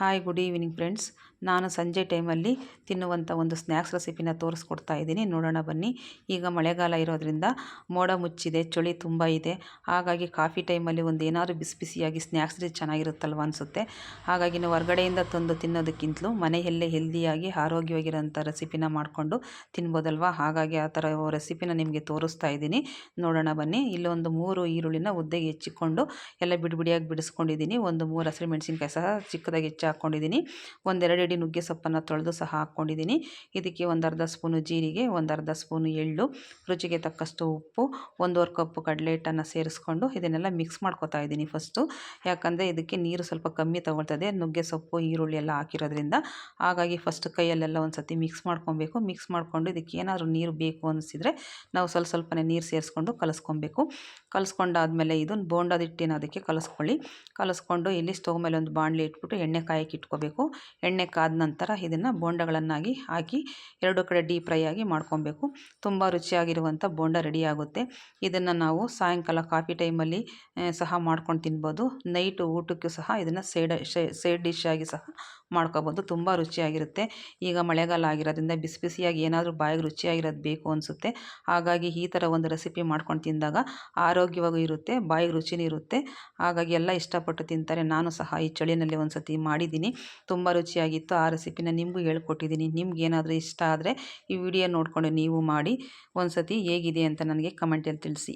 Hi good evening friends ನಾನು ಸಂಜೆ ಟೈಮಲ್ಲಿ ತಿನ್ನುವಂಥ ಒಂದು ಸ್ನ್ಯಾಕ್ಸ್ ರೆಸಿಪಿನ ತೋರಿಸ್ಕೊಡ್ತಾ ಇದ್ದೀನಿ. ನೋಡೋಣ ಬನ್ನಿ. ಈಗ ಮಳೆಗಾಲ ಇರೋದ್ರಿಂದ ಮೋಡ ಮುಚ್ಚಿದೆ, ಚಳಿ ತುಂಬ ಇದೆ. ಹಾಗಾಗಿ ಕಾಫಿ ಟೈಮಲ್ಲಿ ಒಂದು ಏನಾದರೂ ಬಿಸಿ ಬಿಸಿಯಾಗಿ ಸ್ನ್ಯಾಕ್ಸ್ ಚೆನ್ನಾಗಿರುತ್ತಲ್ವ ಅನಿಸುತ್ತೆ. ಹಾಗಾಗಿ ನಾವು ಹೊರಗಡೆಯಿಂದ ತಂದು ತಿನ್ನೋದಕ್ಕಿಂತಲೂ ಮನೆಯಲ್ಲೇ ಹೆಲ್ದಿಯಾಗಿ ಆರೋಗ್ಯವಾಗಿರೋಂಥ ರೆಸಿಪಿನ ಮಾಡಿಕೊಂಡು ತಿನ್ಬೋದಲ್ವ? ಹಾಗಾಗಿ ಆ ಥರ ರೆಸಿಪಿನ ನಿಮಗೆ ತೋರಿಸ್ತಾ ಇದ್ದೀನಿ. ನೋಡೋಣ ಬನ್ನಿ. ಇಲ್ಲೊಂದು ಮೂರು ಈರುಳ್ಳಿನ ಉದ್ದೆಗೆ ಹೆಚ್ಚಿಕೊಂಡು ಎಲ್ಲ ಬಿಡಿಬಿಡಿಯಾಗಿ ಬಿಡಿಸ್ಕೊಂಡಿದ್ದೀನಿ. ಒಂದು ಮೂರು ಹಸಿರು ಮೆಣಸಿನ್ಕಾಯಿ ಸಹ ಚಿಕ್ಕದಾಗಿ ಹೆಚ್ಚಿ ಹಾಕ್ಕೊಂಡಿದ್ದೀನಿ ಒಂದೆರಡು ಅಡಿ ನುಗ್ಗೆ ಸೊಪ್ಪನ್ನು ತೊಳೆದು ಸಹ ಹಾಕ್ಕೊಂಡಿದ್ದೀನಿ ಇದಕ್ಕೆ ಒಂದು ಅರ್ಧ ಸ್ಪೂನು ಜೀರಿಗೆ, ಒಂದು ಅರ್ಧ ಸ್ಪೂನು ಎಳ್ಳು, ರುಚಿಗೆ ತಕ್ಕಷ್ಟು ಉಪ್ಪು, ಒಂದೂವರೆ ಕಪ್ಪು ಕಡಲೆ ಹಿಟ್ಟನ್ನು ಸೇರಿಸ್ಕೊಂಡು ಇದನ್ನೆಲ್ಲ ಮಿಕ್ಸ್ ಮಾಡ್ಕೊತಾ ಇದ್ದೀನಿ ಫಸ್ಟು ಯಾಕಂದರೆ ಇದಕ್ಕೆ ನೀರು ಸ್ವಲ್ಪ ಕಮ್ಮಿ ತಗೊಳ್ತದೆ. ನುಗ್ಗೆ ಸೊಪ್ಪು, ಈರುಳ್ಳಿ ಎಲ್ಲ ಹಾಕಿರೋದ್ರಿಂದ. ಹಾಗಾಗಿ ಫಸ್ಟ್ ಕೈಯಲ್ಲೆಲ್ಲ ಒಂದು ಸತಿ ಮಿಕ್ಸ್ ಮಾಡ್ಕೊಬೇಕು. ಮಿಕ್ಸ್ ಮಾಡಿಕೊಂಡು ಇದಕ್ಕೆ ಏನಾದರೂ ನೀರು ಬೇಕು ಅನಿಸಿದರೆ ನಾವು ಸ್ವಲ್ಪ ಸ್ವಲ್ಪನೇ ನೀರು ಸೇರಿಸ್ಕೊಂಡು ಕಲಸ್ಕೊಬೇಕು. ಕಲಸ್ಕೊಂಡಾದ್ಮೇಲೆ ಇದನ್ನು ಬೋಂಡದ ಹಿಟ್ಟಿನ ಅದಕ್ಕೆ ಕಲಸ್ಕೊಳ್ಳಿ. ಕಲಸ್ಕೊಂಡು ಇಲ್ಲಿ ಸ್ಟವ್ ಮೇಲೆ ಒಂದು ಬಾಣಲೆ ಇಟ್ಬಿಟ್ಟು ಎಣ್ಣೆ ಕಾಯಕ್ಕೆ ಇಟ್ಕೋಬೇಕು. ಎಣ್ಣೆ ಕಾದ ನಂತರ ಇದನ್ನು ಬೋಂಡಗಳನ್ನಾಗಿ ಹಾಕಿ ಎರಡು ಕಡೆ ಡೀಪ್ ಫ್ರೈ ಆಗಿ ಮಾಡ್ಕೊಬೇಕು. ತುಂಬ ರುಚಿಯಾಗಿರುವಂಥ ಬೋಂಡ ರೆಡಿ ಆಗುತ್ತೆ. ಇದನ್ನು ನಾವು ಸಾಯಂಕಾಲ ಕಾಫಿ ಟೈಮಲ್ಲಿ ಸಹ ಮಾಡ್ಕೊಂಡು ತಿನ್ಬೋದು. ನೈಟು ಊಟಕ್ಕೂ ಸಹ ಇದನ್ನು ಸೈಡ್ ಸೈಡ್ ಡಿಶ್ ಆಗಿ ಸಹ ಮಾಡ್ಕೋಬೋದು. ತುಂಬ ರುಚಿಯಾಗಿರುತ್ತೆ. ಈಗ ಮಳೆಗಾಲ ಆಗಿರೋದ್ರಿಂದ ಬಿಸಿ ಬಿಸಿಯಾಗಿ ಏನಾದರೂ ಬಾಯಿಗೆ ರುಚಿಯಾಗಿರೋದು ಬೇಕು ಅನಿಸುತ್ತೆ. ಹಾಗಾಗಿ ಈ ಥರ ಒಂದು ರೆಸಿಪಿ ಮಾಡ್ಕೊಂಡು ತಿಂದಾಗ ಆರೋಗ್ಯವಾಗೂ ಇರುತ್ತೆ, ಬಾಯಿಗೆ ರುಚಿನೂ ಇರುತ್ತೆ. ಹಾಗಾಗಿ ಎಲ್ಲ ಇಷ್ಟಪಟ್ಟು ತಿಂತಾರೆ. ನಾನು ಸಹ ಈ ಚಳಿನಲ್ಲಿ ಒಂದು ಸತಿ ಮಾಡಿದ್ದೀನಿ. ತುಂಬ ರುಚಿಯಾಗಿತ್ತು. ಆ ರೆಸಿಪಿನ ನಿಮಗೂ ಹೇಳ್ಕೊಟ್ಟಿದ್ದೀನಿ. ನಿಮ್ಗೆ ಏನಾದರೂ ಇಷ್ಟ ಆದರೆ ಈ ವಿಡಿಯೋ ನೋಡಿಕೊಂಡು ನೀವು ಮಾಡಿ. ಒಂದು ಸತಿ ಹೇಗಿದೆ ಅಂತ ನನಗೆ ಕಮೆಂಟಲ್ಲಿ ತಿಳಿಸಿ.